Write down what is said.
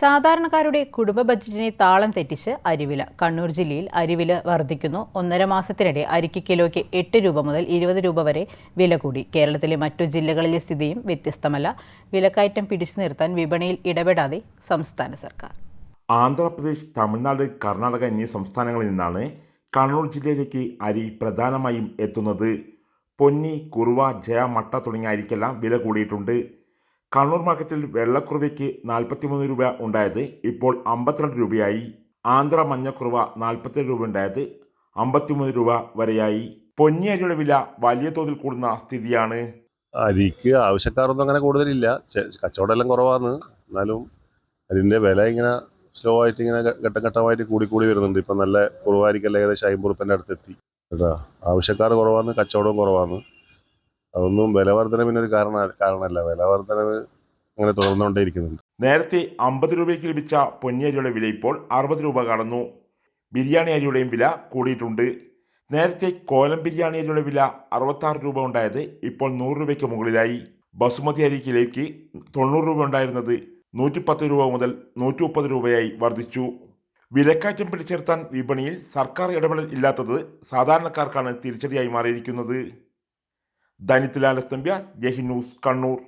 സാധാരണക്കാരുടെ കുടുംബ ബജറ്റിനെ താളം തെറ്റിച്ച് അരിവില. കണ്ണൂർ ജില്ലയിൽ അരിവില വർദ്ധിക്കുന്നു ഒന്നര മാസത്തിനിടെ അരിക്ക് കിലോയ്ക്ക് എട്ട് രൂപ മുതൽ ഇരുപത് രൂപ വരെ വില കൂടി. കേരളത്തിലെ മറ്റു ജില്ലകളിലെ സ്ഥിതിയും വ്യത്യസ്തമല്ല. വിലക്കയറ്റം പിടിച്ചു നിർത്താൻ വിപണിയിൽ ഇടപെടാതെ സംസ്ഥാന സർക്കാർ. ആന്ധ്രാപ്രദേശ് തമിഴ്നാട് കർണാടക എന്നീ സംസ്ഥാനങ്ങളിൽ നിന്നാണ് കണ്ണൂർ ജില്ലയിലേക്ക് അരി പ്രധാനമായും എത്തുന്നത്. പൊന്നി കുറുവ ജയ മട്ട തുടങ്ങിയ അരിക്കെല്ലാം വില കൂടിയിട്ടുണ്ട്. കണ്ണൂർ മാർക്കറ്റിൽ വെള്ളക്കുറുവയ്ക്ക് നാൽപ്പത്തിമൂന്ന് രൂപ ഉണ്ടായത് ഇപ്പോൾ അമ്പത്തിരണ്ട് രൂപയായി. ആന്ധ്ര മഞ്ഞക്കുറുവ നാൽപ്പത്തിരണ്ട് രൂപ ഉണ്ടായത് അമ്പത്തിമൂന്ന് രൂപ വരെയായി. പൊന്നി അരിയുടെ വില വലിയ തോതിൽ കൂടുന്ന സ്ഥിതിയാണ്. അരിക്ക് ആവശ്യക്കാരൊന്നും അങ്ങനെ കൂടുതലില്ല. കച്ചവടം എല്ലാം കുറവാണ് എന്നാലും അതിന്റെ വില ഇങ്ങനെ സ്ലോ ആയിട്ട് ഇങ്ങനെ ഘട്ടം ഘട്ടമായിട്ട് കൂടി കൂടി വരുന്നുണ്ട്. ഇപ്പം നല്ല കുറവായിരിക്കല്ല ഏകദേശം അമ്പത് റുപ്യന്റെ അടുത്തെത്തി. കേട്ടോ ആവശ്യക്കാർ കുറവാണ് കച്ചവടവും കുറവാണ് അതൊന്നും വില വർധനവിന് ഒരു കാരണ കാരണമല്ല. വില വർധനവ് അങ്ങനെ തുടർന്നുകൊണ്ടേയിരിക്കുന്നുണ്ട്. നേരത്തെ അമ്പത് രൂപയ്ക്ക് ലഭിച്ച പൊന്നിയരിയുടെ വില ഇപ്പോൾ അറുപത് രൂപ കടന്നു ബിരിയാണി അരിയുടെയും വില കൂടിയിട്ടുണ്ട്. നേരത്തെ കോലം ബിരിയാണി അരിയുടെ വില അറുപത്താറ് രൂപ ഉണ്ടായത് ഇപ്പോൾ നൂറ് രൂപയ്ക്ക് മുകളിലായി. ബസുമതി അരി കിലോയ്ക്ക് തൊണ്ണൂറ് രൂപ ഉണ്ടായിരുന്നത് നൂറ്റിപ്പത്ത് രൂപ മുതൽ നൂറ്റി മുപ്പത് രൂപയായി വർദ്ധിച്ചു. വിലക്കയറ്റം പിടിച്ചെടുത്താൻ വിപണിയിൽ സർക്കാർ ഇടപെടൽ ഇല്ലാത്തത് സാധാരണക്കാർക്കാണ് തിരിച്ചടിയായി മാറിയിരിക്കുന്നത്. ദനിത് ലാലസ്തംബ്യ ജഹി ന്യൂസ് കണ്ണൂർ.